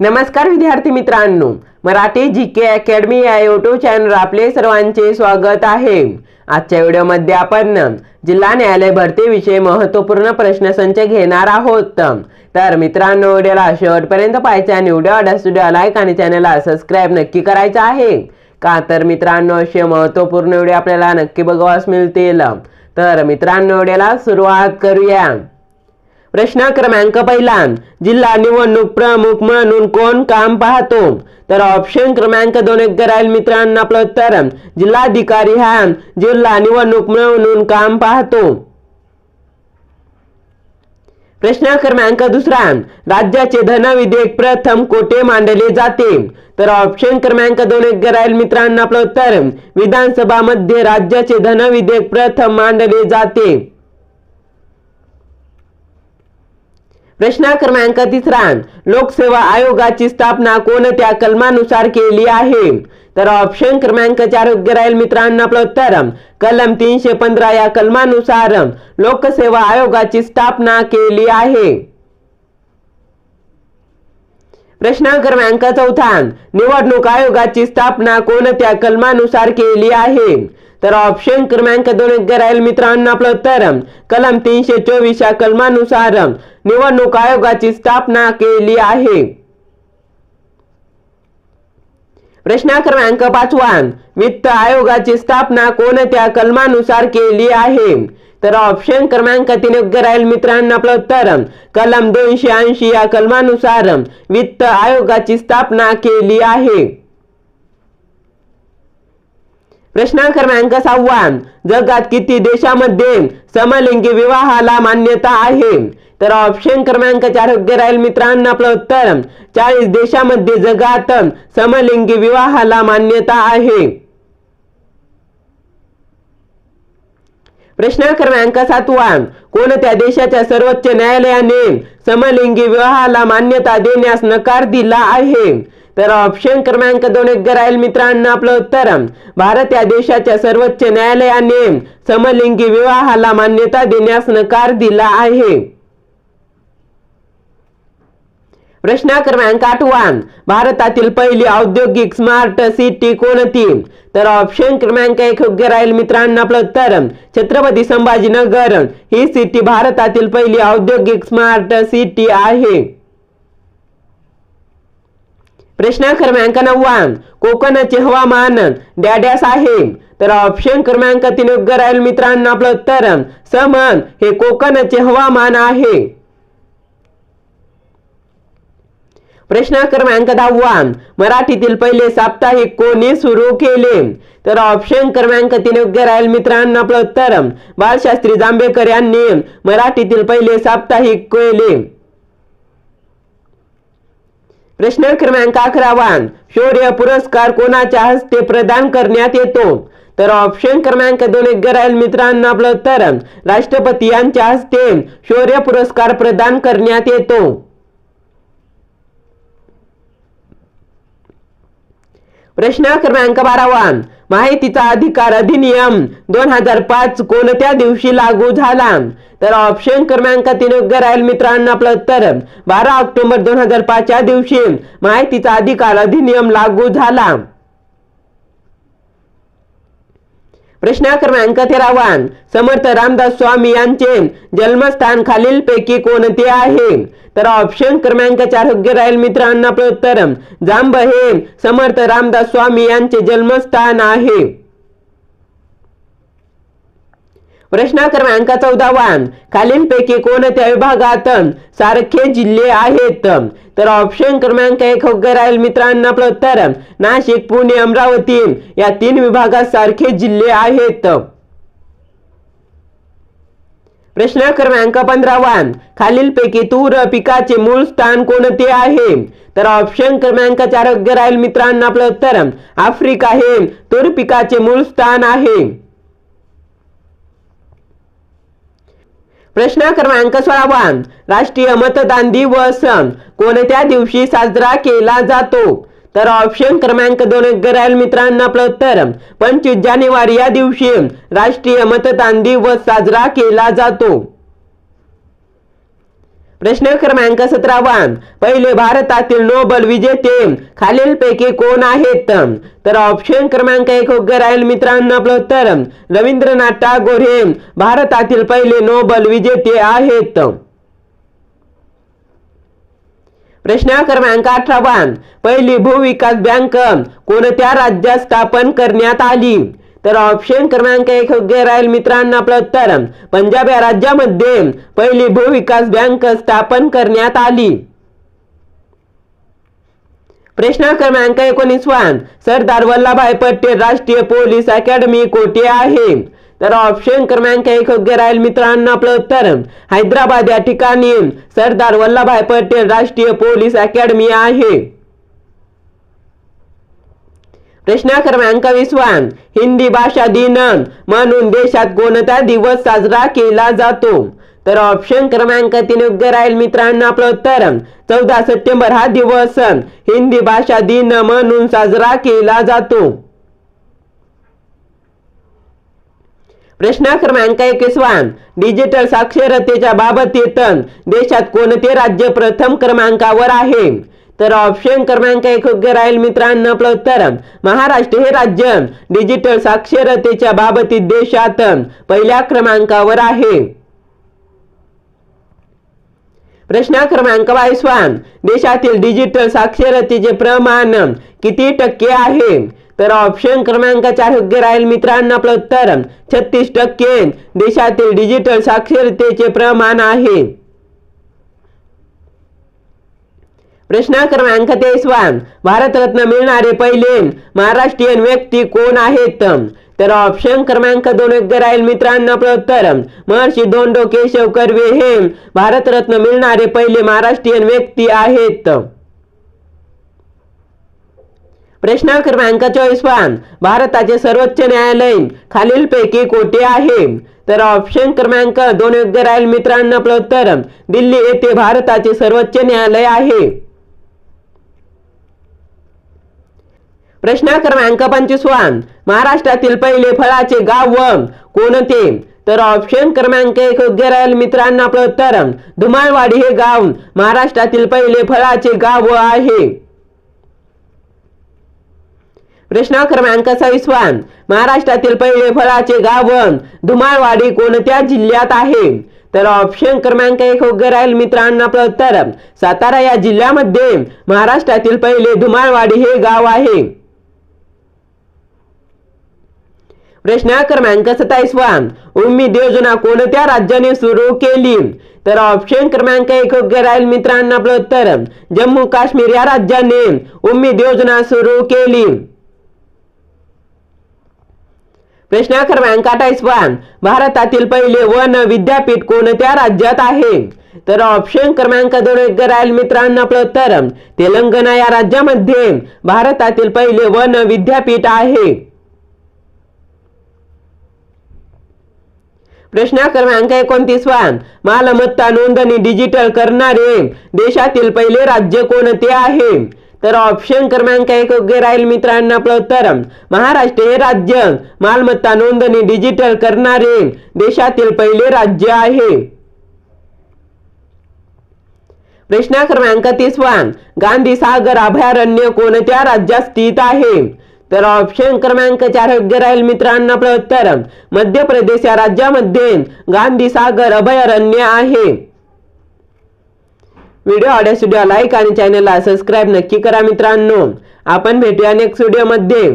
नमस्कार विद्यार्थी मित्रांनो मराठी जी के अकॅडमी या युट्यूब चॅनल आपले सर्वांचे स्वागत आहे. आजच्या व्हिडिओमध्ये आपण जिल्हा न्यायालय भरतीविषयी महत्त्वपूर्ण प्रश्नसंच घेणार आहोत. तर मित्रांनो व्हिडिओला शेवटपर्यंत पाहायचे आणि व्हिडिओ आवडल्यास व्हिडिओ लाईक आणि चॅनलला सबस्क्राईब नक्की करायचं आहे. का तर मित्रांनो असे महत्त्वपूर्ण व्हिडिओ आपल्याला नक्की बघावास मिळतील. तर मित्रांनो व्हिडिओला सुरुवात करूया. प्रश्न क्रमांक पहिला जिल्हा निवडणूक प्रमुख म्हणून कोण काम पाहतो? तर ऑप्शन क्रमांक दोन एक करायला मित्रांनो आपलं उत्तर. जिल्हाधिकारी हा जिल्हा निवडणूक म्हणून काम पाहतो. प्रश्न क्रमांक दुसरा राज्याचे धन विधेयक प्रथम कोठे मांडले जाते? तर ऑप्शन क्रमांक दोन एक करायला मित्रांनो आपलं उत्तर. विधानसभा मध्ये राज्याचे धन विधेयक प्रथम मांडले जाते. प्रश्न क्रमांक तिसरा लोकसेवा आयोगाची स्थापना कोणत्या कलमानुसार केली आहे? तर ऑप्शन क्रमांक चार योग्य राहील मित्रांनो आपलं उत्तर. कलम तीनशे पंधरा या कलमानुसार लोकसेवा आयोगाची स्थापना केली आहे. प्रश्न क्रमांक चौथा निवडणूक आयोगाची स्थापना कोणत्या कलमानुसार केली आहे? तर ऑप्शन क्रमांक दोन योग्य राहील मित्रांनो आपलं उत्तर. कलम तीनशे चोवीस या कलमानुसार निवडणूक आयोगाची स्थापना केली आहे. प्रश्न क्रमांक पाचवा वित्त आयोगाची स्थापना कोणत्या कलमानुसार केली आहे? तर ऑप्शन क्रमांक तीन योग्य राहील मित्रांनो आपलं उत्तर. कलम दोनशे ऐंशी या कलमानुसार वित्त आयोगाची स्थापना केली आहे. प्रश्न क्रमांक सहावा जगात किती देशामध्ये समलिंगी विवाहाला मान्यता आहे? तर ऑप्शन क्रमांक चार योग्य राहील मित्रांनो आपलं उत्तर चाळीस देशामध्ये जगात समलिंगी विवाहाला मान्यता आहे. प्रश्न क्रमांक सातवा कोणत्या देशाच्या सर्वोच्च न्यायालयाने समलिंगी विवाहाला मान्यता देण्यास नकार दिला आहे? तर ऑप्शन क्रमांक दोन योग्य राहील मित्रांनो आपलं उत्तर. भारत या देशाच्या सर्वोच्च न्यायालयाने समलिंगी विवाहाला मान्यता देण्यास नकार दिला आहे. प्रश्न क्रमांक आठवा. भारतातील पहिली औद्योगिक स्मार्ट सिटी कोणती? तर ऑप्शन क्रमांक एक योग्य राहील मित्रांनो आपलं उत्तर. छत्रपती संभाजीनगर. ही सिटी भारतातील पहिली औद्योगिक स्मार्ट सिटी आहे. प्रश्न क्रमांक नववा कोकणचे हवामान डॅड्यास आहे तर ऑप्शन क्रमांक तीन योग्य राहील मित्रांनो आपलं उत्तर. समान हे कोकणचे हवामान आहे. प्रश्न क्रमांक दहावा. मराठीतील पहिले साप्ताहिक कोणी सुरू केले? तर ऑप्शन क्रमांक तीन योग्य राहील मित्रांनो आपलं उत्तर. बालशास्त्री जांभेकर यांनी मराठीतील पहिले साप्ताहिक केले. प्रश्न क्रमांक अकरावा शौर्य पुरस्कार कोणाच्या हस्ते प्रदान करण्यात येतो? तर ऑप्शन क्रमांक दोन गरायल राहील मित्रांनो आपलं उत्तर. राष्ट्रपती यांच्या हस्ते शौर्य पुरस्कार प्रदान करण्यात येतो. प्रश्न क्रमांक बारावा माहितीचा अधिकार अधिनियम दोन हजार पाच कोणत्या दिवशी लागू झाला? तर ऑप्शन क्रमांक तीन योग्य राहील मित्रांनो आपलं उत्तर. बारा ऑक्टोबर दोन हजार पाच या दिवशी माहितीचा अधिकार अधिनियम लागू झाला. प्रश्न क्रमांक तेरावा समर्थ रामदास स्वामी यांचे जन्मस्थान खालीलपैकी कोणते आहे? तर ऑप्शन क्रमांक चार योग्य राहील मित्रांना आपलं उत्तर. जांब हे समर्थ रामदास स्वामी यांचे जन्मस्थान आहे. प्रश्न क्रमांक चौदावा खालीलपैकी कोणत्या विभागात सारखे जिल्हे आहेत? तर ऑप्शन क्रमांक एक योग्य राहील मित्रांना आपलं उत्तर नाशिक पुणे अमरावती. या तीन विभागात सारखे जिल्हे आहेत. प्रश्न क्रमांक पंधरावा. खालीलपैकी तूर पिकाचे मूळ स्थान कोणते आहे? तर ऑप्शन क्रमांक चार योग्य राहील मित्रांना आपलं उत्तर आफ्रिका हे तूर पिकाचे मूळ स्थान आहे. प्रश्न क्रमांक सोळावा राष्ट्रीय मतदान दिवस. कोणत्या दिवशी साजरा केला जातो? तर ऑप्शन क्रमांक दोन योग्य मित्रांना मित्रांनो आपलं उत्तर. पंचवीस जानेवारी या दिवशी राष्ट्रीय मतदान दिवस साजरा केला जातो. प्रश्न क्रमांक सतरावा. पहिले भारतातील नोबल विजेते खालीलपैकी कोण आहेत? तर ऑप्शन क्रमांक एक योग्य राहील मित्रांनो आपलं उत्तर. रवींद्रनाथ टागोर हे भारतातील पहिले नोबल विजेते आहेत. प्रश्न क्रमांक अठरावा. पहिली भूविकास बँक कोणत्या राज्यात स्थापन करण्यात आली? तर ऑप्शन क्रमांक एक योग्य राहील मित्रांनो आपलं उत्तर. पंजाब या राज्यामध्ये पहिली भूविकास बँक स्थापन करण्यात आली. प्रश्न क्रमांक एकोणीसवा सरदार वल्लभभाई पटेल राष्ट्रीय पोलीस अकॅडमी कोठे आहे? तर ऑप्शन क्रमांक एक योग्य राहील मित्रांनो आपलं उत्तर. हैदराबाद या ठिकाणी सरदार वल्लभभाई पटेल राष्ट्रीय पोलीस अकॅडमी आहे. प्रश्न क्रमांक वीसवा हिंदी भाषा दिन म्हणून देशात कोणता दिवस साजरा केला जातो? तर ऑप्शन क्रमांक तीन योग्य राहील मित्रांनो आपलं उत्तर. चौदा सप्टेंबर हा दिवस हिंदी भाषा दिन म्हणून साजरा केला जातो. प्रश्न क्रमांक एकवीसवा डिजिटल साक्षरतेच्या बाबतीत देशात कोणते राज्य प्रथम क्रमांकावर आहे? तर ऑप्शन क्रमांक एक योग्य राहील मित्रांनो आपलं उत्तर महाराष्ट्र हे राज्य डिजिटल साक्षरतेच्या बाबतीत देशात पहिल्या क्रमांकावर आहे. प्रश्न क्रमांक बावीसवा. देशातील डिजिटल साक्षरतेचे प्रमाण किती टक्के आहे? तर ऑप्शन क्रमांक चार योग्य राहील मित्रांनो आपलं उत्तर छत्तीस टक्के देशातील डिजिटल साक्षरतेचे प्रमाण आहे. प्रश्न क्रमांक तेसवान भारतरत्न मिळणारे पहिले महाराष्ट्रीयन व्यक्ती कोण आहेत? तर ऑप्शन क्रमांक दोन योग्य राहील मित्रांनो आपलं उत्तर. महर्षी धोंडो केशव कर्वे हे भारतरत्न मिळणारे पहिले महाराष्ट्रीयन व्यक्ती आहेत. प्रश्न क्रमांक चोवीसवा भारताचे सर्वोच्च न्यायालय खालीलपैकी कोठे आहे? तर ऑप्शन क्रमांक दोन योग्य राहील मित्रांनो आपलं उत्तर. दिल्ली येथे भारताचे सर्वोच्च न्यायालय आहे. प्रश्न क्रमांक पंचवीसवा महाराष्ट्रातील पहिले फळाचे गाव कोणते तर ऑप्शन क्रमांक एक योग्य राहील मित्रांनो आपलं उत्तर धुमाळवाडी हे गाव. महाराष्ट्रातील पहिले फळाचे गाव आहे. प्रश्न क्रमांक सव्वीसवा महाराष्ट्रातील पहिले फळाचे गाव धुमाळवाडी कोणत्या जिल्ह्यात आहे? तर ऑप्शन क्रमांक एक योग्य राहील मित्रांना आपलं उत्तर सातारा या जिल्ह्यामध्ये महाराष्ट्रातील पहिले धुमाळवाडी हे गाव आहे. प्रश्न क्रमांक सत्तावीसवा. उम्मीद योजना कोणत्या राज्याने सुरू केली. तर ऑप्शन क्रमांक एक राहील मित्रांना आपलं उत्तर. जम्मू काश्मीर या राज्याने उम्मीद योजना सुरू केली. प्रश्न क्रमांक अठ्ठावीसवा. भारतातील पहिले वन विद्यापीठ कोणत्या राज्यात आहे? तर ऑप्शन क्रमांक दोन योग्य राहील मित्रांना आपलं उत्तर. तेलंगणा या राज्यामध्ये भारतातील पहिले वन विद्यापीठ आहे. प्रश्न क्रमांक एकोणतीसवा मालमत्ता नोंदणी डिजिटल करणारे. देशातील पहिले राज्य कोणते आहे? तर ऑप्शन क्रमांक एक योग्य राहील मित्रांनो आपलं उत्तर महाराष्ट्र हे राज्य. मालमत्ता नोंदणी डिजिटल करणारे. देशातील पहिले राज्य आहे. प्रश्न क्रमांक तीसवा गांधी सागर अभयारण्य कोणत्या राज्यात स्थित आहे? तर ऑप्शन क्रमांक चार योग्य राहील मित्रांनो आपलं उत्तर. मध्य प्रदेश या राज्यामध्ये गांधी सागर अभयारण्य आहे. व्हिडिओ आवडल्यास व्हिडिओ लाईक आणि चॅनलला सबस्क्राईब नक्की करा मित्रांनो. आपण भेटूया नेक्स्ट व्हिडिओमध्ये